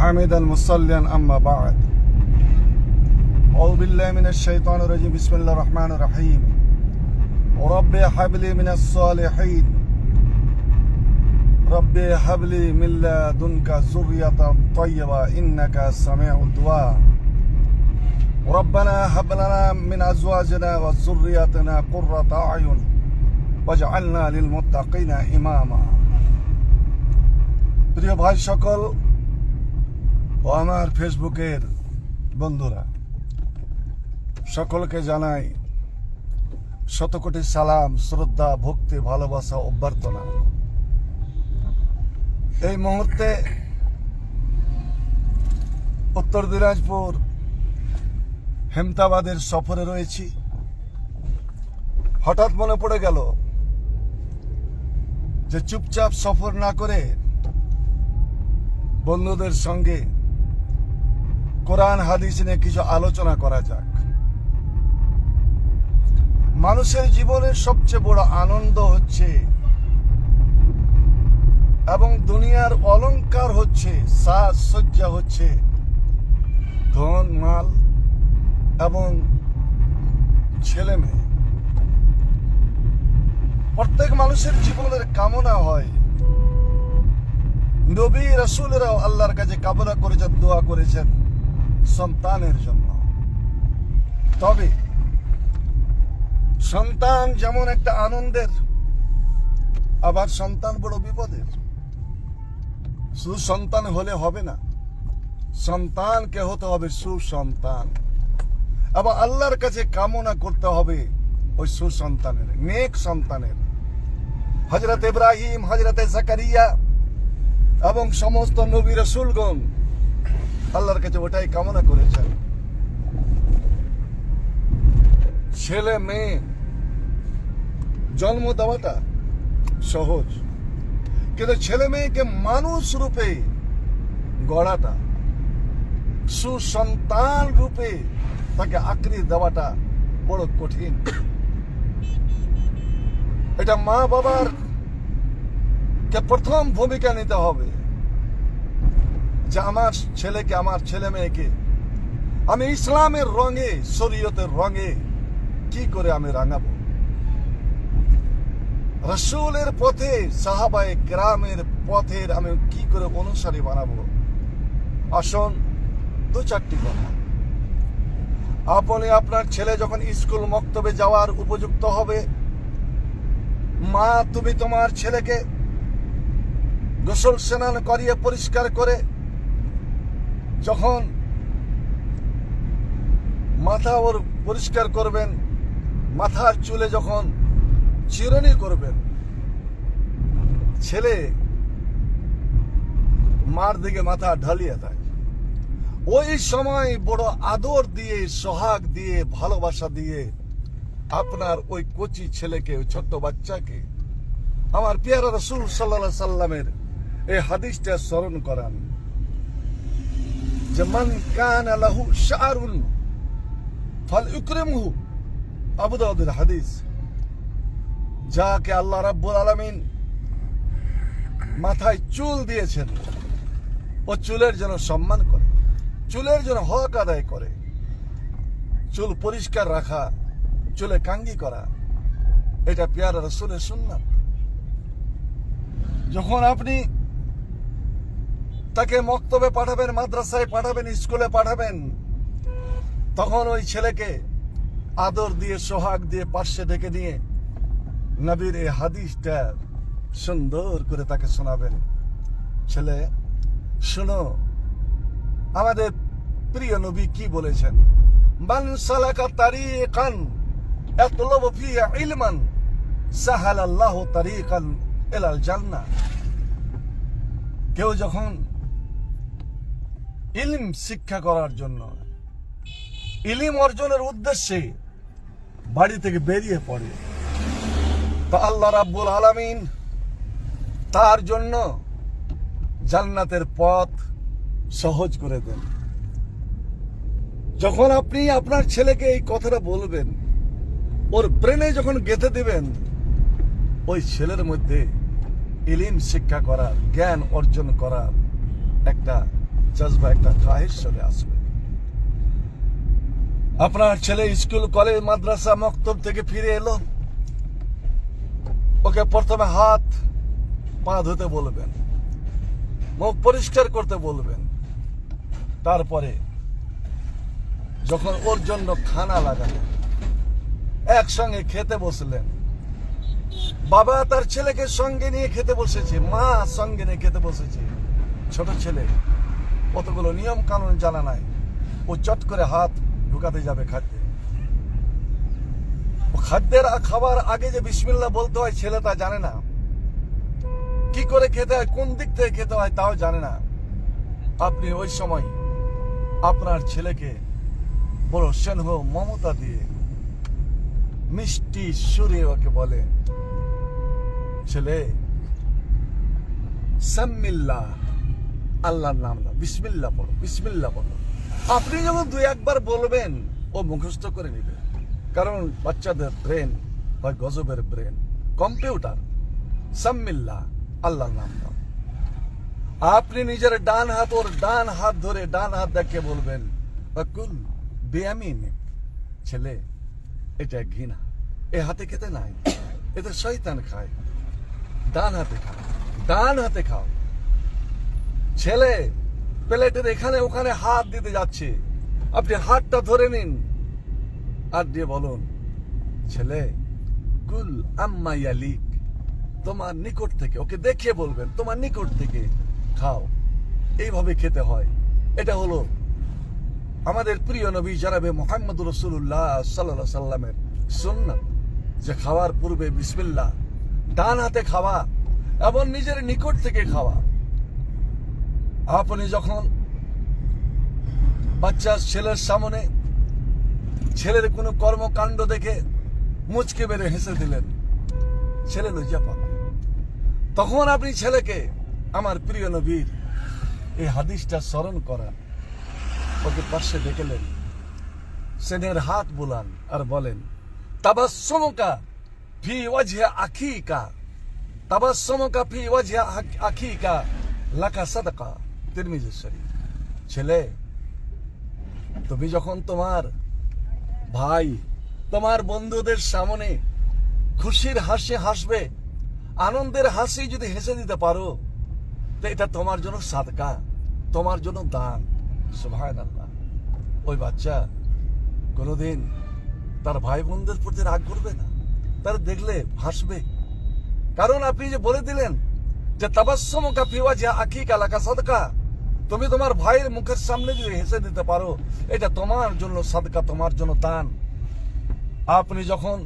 حامدا مصليا أما بعد أعوذ بالله من الشيطان الرجيم بسم الله الرحمن الرحيم وربي هب لي من الصالحين ربي هب لي من لدنك ذرية طيبة إنك سميع الدعاء ربنا هب لنا من أزواجنا وذريتنا قرة أعين واجعلنا للمتقين إماما প্রিয় ভাই সকল ও আমার ফেসবুকের বন্ধুরা, সকলকে জানাই শতকোটি সালাম, শ্রদ্ধা, ভক্তি, ভালোবাসা, অভ্যর্থনা। এই মুহূর্তে উত্তর দিনাজপুর হেমতাবাদের সফরে রয়েছি। হঠাৎ মনে পড়ে গেল যে চুপচাপ সফর না করে বন্ধুদের সঙ্গে কোরআন, হাদিস নিয়ে কিছু আলোচনা করা যাক। মানুষের জীবনের সবচেয়ে বড় আনন্দ হচ্ছে এবং দুনিয়ার অলংকার হচ্ছে, সাজসজ্জা হচ্ছে ধন, মাল এবং ছেলে মেয়ে। প্রত্যেক মানুষের জীবনের কামনা হয়, নবী রসুলেরাও আল্লাহর কাছে কামনা করেছেন দোয়া করেছেন। সন্তানের জন্য। তবে সন্তান যেমন একটা আনন্দের, আবার সন্তান বড় বিপদের। শুধু সন্তান হলে হবে না, সন্তানকে হতে হবে সুসন্তান। আবার আল্লাহর কাছে কামনা করতে হবে ওই সুসন্তানের, নেক সন্তানের। হজরত ইব্রাহিম হজরতে জাকারিয়া এবং সমস্ত নবী রসুলগণ আল্লাহর কাছে ওটাই কামনা করেছেন। ছেলে, মেয়ে, জন্ম দেওয়াটা সহজ। কিন্তু ছেলে মেয়েকে মানুষ রূপে গড়াটা, সুসন্তান রূপে তাকে আকৃতি দেওয়াটা বড় কঠিন। এটা মা বাবার কে প্রথম ভূমিকা নিতে হবে। যে আমার ছেলেকে, আমার ছেলে মেয়েকে আমি ইসলামের রঙে, শরীয়তের রঙে কি করে আমি রাঙাবো? রসুলের পথে, সাহাবায়ে গ্রামের পথের আমি কি করে অনুসারী বানাবো? আসন, দু চারটি কথা। আপনি আপনার ছেলে যখন স্কুল মক্তবে যাওয়ার উপযুক্ত হবে, মা তুমি তোমার ছেলেকে গোসল স্নান করিয়ে পরিষ্কার করে যখন মাথা ওর পরিষ্কার করবেন, মাথার চুলে যখন চিরনি করবেন, ছেলে মার দিকে মাথা ঢালিয়ে থাকে ওই সময় বড় আদর দিয়ে, সোহাগ দিয়ে, ভালোবাসা দিয়ে আপনার ওই কচি ছেলেকে, ওই ছোট্ট বাচ্চাকে আমার পেয়ারা রসুল সাল্লা সাল্লামের এই হাদিসটা স্মরণ করান। যে মান কান লাহু ফল ইকরিমহু আবু দাউদের হাদিস। যাকে আল্লাহ রাব্বুল আলামিন মাথায় চুল দিয়েছেন, ও চুলের যেন সম্মান করে, চুলের যেন হক আদায় করে, চুল পরিষ্কার রাখা, চুলে কাঙ্গি করা, এটা পেয়ারা রসুলের সুন্নাত। যখন আপনি তাকে মক্তবে পাঠাবেন, মাদ্রাসায় পাঠাবেন, স্কুলে পাঠাবেন। তখন ওই ছেলেকে আদর দিয়ে, সোহাগ দিয়ে পার্শ্বে ডেকে নিয়ে নবীর এই হাদিসটা সুন্দর করে তাকে শোনাবেন। ছেলে, শোনো, আমাদের প্রিয় নবী কি বলেছেন? মান সালাকা তারিকান ইয়াতলুবু ফিহি ইলমান সাহালাল্লাহু তারিকান ইলাল জান্নাহ। কেউ যখন ইলম শিক্ষা করার জন্য। ইলিম অর্জনের উদ্দেশ্যে বাড়ি থেকে বেরিয়ে পড়ে। তো আল্লাহ রাব্বুল আলামিন তার জন্য জান্নাতের পথ সহজ করে দেন। যখন আপনি আপনার ছেলেকে এই কথাটা বলবেন, ওর ব্রেনে যখন গেঁথে দিবেন, ওই ছেলের মধ্যে ইলিম শিক্ষা করার, জ্ঞান অর্জন করার একটা জজবা একটা খাহিস চলে আসবে। আপনার ছেলে স্কুল, কলেজ, মাদ্রাসা, মক্তব থেকে ফিরে এলো। ওকে প্রথমে হাত পা ধুতে বলবেন, মুখ পরিষ্কার করতে বলবেন। তারপরে যখন ওর জন্য খানা লাগালেন, একসঙ্গে খেতে বসলেন। বাবা তার ছেলেকে সঙ্গে নিয়ে খেতে বসেছে, মা সঙ্গে নিয়ে খেতে বসেছে। ছোট ছেলে কতগুলো নিয়ম কানুন জানা নাই, ও চট করে হাত ঢুকাতে যাবে খাদ্যে। খাদ্যের খাবার আগে যে বিসমিল্লাহ বলতে হয়, ছেলে তা জানে না। কি করে খেতে হয়, কোন দিক থেকে খেতে হয় তাও জানে না। আপনি ওই সময় আপনার ছেলেকে বড় স্নেহ মমতা দিয়ে মিষ্টি সুরে ওকে বলে, ছেলে, সাম্মিল্লাহ। আল্লাহর নাম না বিসমিল্লাহ পড়ো বিসমিল্লাহ পড়ো। আপনি যখন দুই একবার বলবেন, ও মুখস্থ করে নেবে। কারণ বাচ্চাদের ব্রেন হয় গজবের ব্রেন কম্পিউটার, সাম্মিল্লাহ, আল্লাহর নাম নাও। আপনি নিজের ডান হাত, ওর ডান হাত ধরে ডান হাত দেখে বলবেন, অকুল, বেয়ামিন, ছেলে, এটা ঘৃণা। এ হাতে খেতে নাই এতে শয়তান খায়। ডান হাতে খাও, ডান হাতে খাও। ছেলে, প্লেটের এখানে ওখানে হাত দিতে যাচ্ছে। আপনি হাতটা ধরে নিন। আর দিয়ে বলুন, ছেলে, কুল আম্মা ইয়ালিক, তোমার নিকট থেকে, ওকে দেখিয়ে বলবেন, তোমার নিকট থেকে খাও। এইভাবে খেতে হয়। এটা হলো আমাদের প্রিয় নবী জানাবে মোহাম্মদ রসুল্লাহ সাল্লাহ সাল্লামের সুন্নাত যে খাওয়ার পূর্বে বিসমিল্লা ডান হাতে খাওয়া এবং নিজের নিকট থেকে খাওয়া। আপনি যখন বাচ্চা ছেলের সামনে ছেলের কোনো কর্মকাণ্ড দেখে মুচকে বেড়ে হেসে দিলেন, ছেলে লজ্জা পাবে তখন আপনি ছেলেকে, আমার প্রিয় নবীর এই হাদিসটা স্মরণ করান। ওকে পাশে ডেকেলেন সেনের হাত বোলান আর বলেন তাবাসমকা ফি ওয়াজহে আখিকা তাবাসমকা ফি ওয়াজহে আখিকা, লাকা সাদাকা। তিরমিজি শরীফ ছেলে, তুমি যখন তোমার ভাই, তোমার বন্ধুদের সামনে খুশির হাসি হাসবে, আনন্দের হাসি যদি হেসে দিতে পারো, তো এটা তোমার জন্য সাদকা, তোমার জন্য দান। সুভায় আল্লাহ ওই বাচ্চা কোনোদিন তার ভাই বোনদের প্রতি রাগ করবে না। তার দেখলে হাসবে। কারণ আপনি যে বলে দিলেন যে তাবাসম কাপিওয়া যে আখি কালাকা সাদকা। তুমি তোমার ভাইয়ের মুখের সামনে যদি হেসে দিতে পারো, এটা তোমার জন্য সাদকা, তোমার জন্য দান। আপনি যখন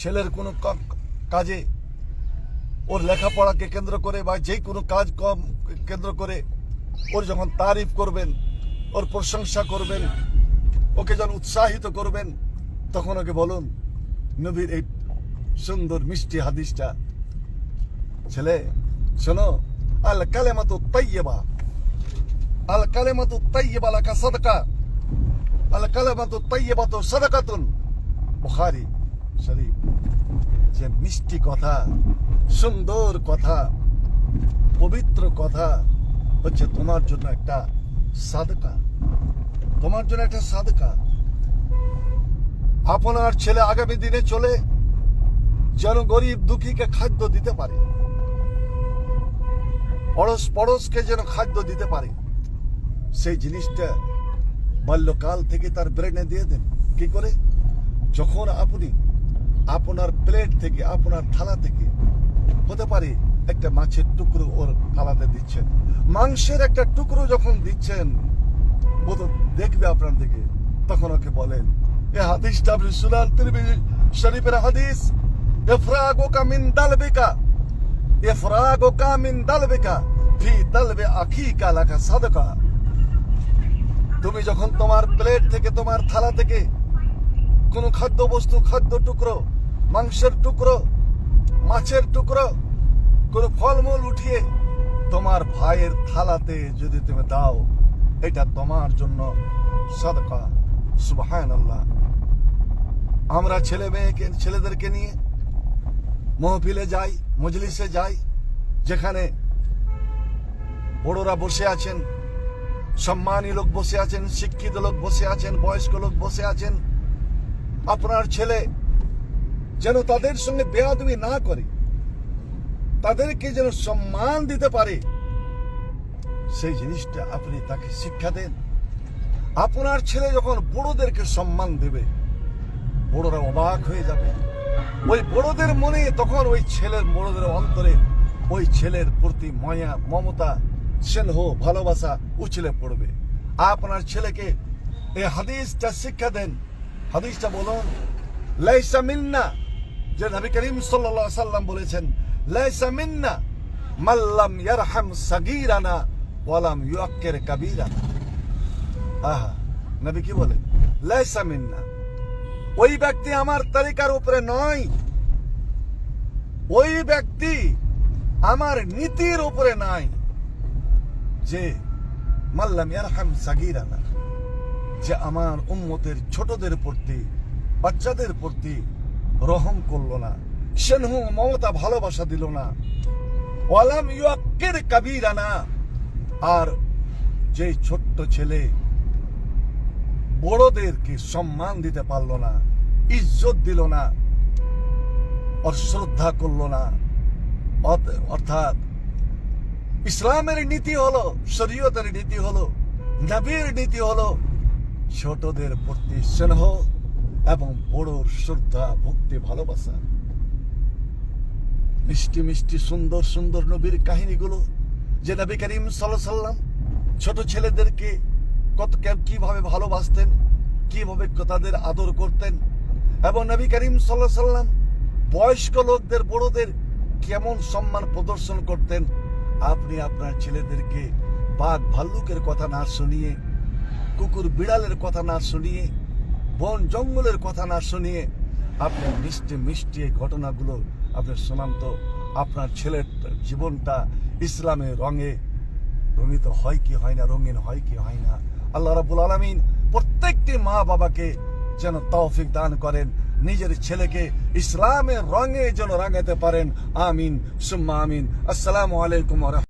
ছেলের কোনো কাজে ওর লেখাপড়াকে কেন্দ্র করে বা যে কোনো কাজ কম কেন্দ্র করে ওর যখন তারিফ করবেন, ওর প্রশংসা করবেন, ওকে যখন উৎসাহিত করবেন, তখন ওকে বলুন, নবীর এই সুন্দর মিষ্টি হাদিসটা, ছেলে, শোনো আল কালেমাতু তাইয়্যিবা। আল কালেমাতু তাইয়্যিবা লাকা সাদকা আল কালেমাতু তাইয়্যিবাতু সাদাকাতুন বুখারী শরীফ যে মিষ্টি কথা, সুন্দর কথা, পবিত্র কথা হচ্ছে তোমার জন্য একটা সাদকা। তোমার জন্য একটা সাদকা। আপনার ছেলে আগামী দিনে চলে যেন গরিব দুঃখীকে খাদ্য দিতে পারে। পড়োশ পড়োশকে যেন খাদ্য দিতে পারে। সেই জিনিসটা বাল্যকাল থেকে তার ব্রেনে দিয়ে দেন। কি করে? যখন আপনি আপনার প্লেট থেকে, আপনার থালা থেকে, হতে পারে একটা মাছের টুকরো ওর থালাতে দিচ্ছেন। মাংসের একটা টুকরো যখন দিচ্ছেন, ও দেখবে আপনার দিকে। তখন ওকে বলেন, এ হাদিসটা আপনি শুনান তিরমিজি শরীফের হাদিস এফরাগ ইফরাগুকা মিন দালবিকা ইফরাগুকা মিন দালবিকা, ফি দালবি আখিকা লাকা সাদকা। তুমি যখন তোমার প্লেট থেকে, তোমার থালা থেকে কোনো খাদ্য বস্তু খাদ্য টুকরো, মাংসের টুকরো, মাছের টুকরো, কোনো ফলমূল উঠিয়ে তোমার ভাইয়ের থালাতে যদি তুমি দাও, এটা তোমার জন্য সদকা। সুবহান আল্লাহ আমরা ছেলে মেয়েকে, ছেলেদেরকে নিয়ে মহফিলে যাই, মজলিসে যাই, যেখানে বড়রা বসে আছেন সম্মানী লোক বসে আছেন, শিক্ষিত লোক বসে আছেন, বয়স্ক লোক বসে আছেন। আপনার ছেলে যেন তাদের সঙ্গে বেয়াদবি না করে, তাদেরকে যেন সম্মান দিতে পারে, সেই জিনিসটা আপনি তাকে শিক্ষা দেন। আপনার ছেলে যখন বড়দেরকে সম্মান দেবে, বড়রা অবাক হয়ে যাবে। ওই বড়দের মনে তখন ওই ছেলের, বড়দের অন্তরে ওই ছেলের প্রতি মায়া, মমতা স্নেহ ভালোবাসা উছলে পড়বে। আপনার ছেলেকে এই হাদিসটা শিক্ষা দেন। হাদিসটা বলুন, লাইসা মিন্না, যে নবী করিম সাল্লাল্লাহু সাল্লাম বলেছেন, লাইসা মিন্না মাল্লাম ইয়ারহাম সাগীরানা ওয়ালাম ইউআক্কির কাবীরানা। আহা, নবী কি বলে লাইসা মিন্না, ওই ব্যক্তি আমার তালিকার উপরে নয়। ওই ব্যক্তি আমার নীতির উপরে নাই। যে মাল্লাম ইয়ারহাম সাগীরানা, যে আমার উম্মতের ছোটদের প্রতি, বাচ্চাদের প্রতি রহম করল না, সেনহু মমতা ভালোবাসা দিল না। ওয়ালাম ইউআক্কির কাবীরানা, আর যে ছোট্ট ছেলে বড়দেরকে সম্মান দিতে পারল না, ইজ্জত দিল না অশ্রদ্ধা শ্রদ্ধা করল না অর্থাৎ ইসলামের নীতি হলো, শরীয়তের নীতি হলো, নবীর নীতি হলো ছোটদের প্রতি স্নেহ এবং বড়র শ্রদ্ধা, ভক্তি, ভালোবাসা। মিষ্টি মিষ্টি, সুন্দর সুন্দর নবীর কাহিনীগুলো যে নবী করিম সাল্লাম ছোট ছেলেদেরকে কত কীভাবে ভালোবাসতেন, কীভাবে তাদের আদর করতেন এবং নবী করিম আলাইহি সাল্লাম বয়স্ক লোকদের, বড়দের কেমন সম্মান প্রদর্শন করতেন আপনি আপনার ছেলেদেরকে বাঘ ভাল্লুকের কথা না শুনিয়ে, কুকুর বিড়ালের কথা না শুনিয়ে, বন জঙ্গলের কথা না শুনিয়ে আপনি মিষ্টি মিষ্টি এই ঘটনাগুলো আপনি শোনান তো আপনার ছেলের জীবনটা ইসলামের রঙে রঙিত হয় কি হয় না, রঙিন হয় কি হয় না। আল্লাহ রাবুল আলমিন প্রত্যেকটি মা বাবাকে যেন তৌফিক দান করেন। নিজের ছেলেকে ইসলামের রঙে যেন রাঙাতে পারেন আমিন সুম্মা আমিন আসসালামু আলাইকুম।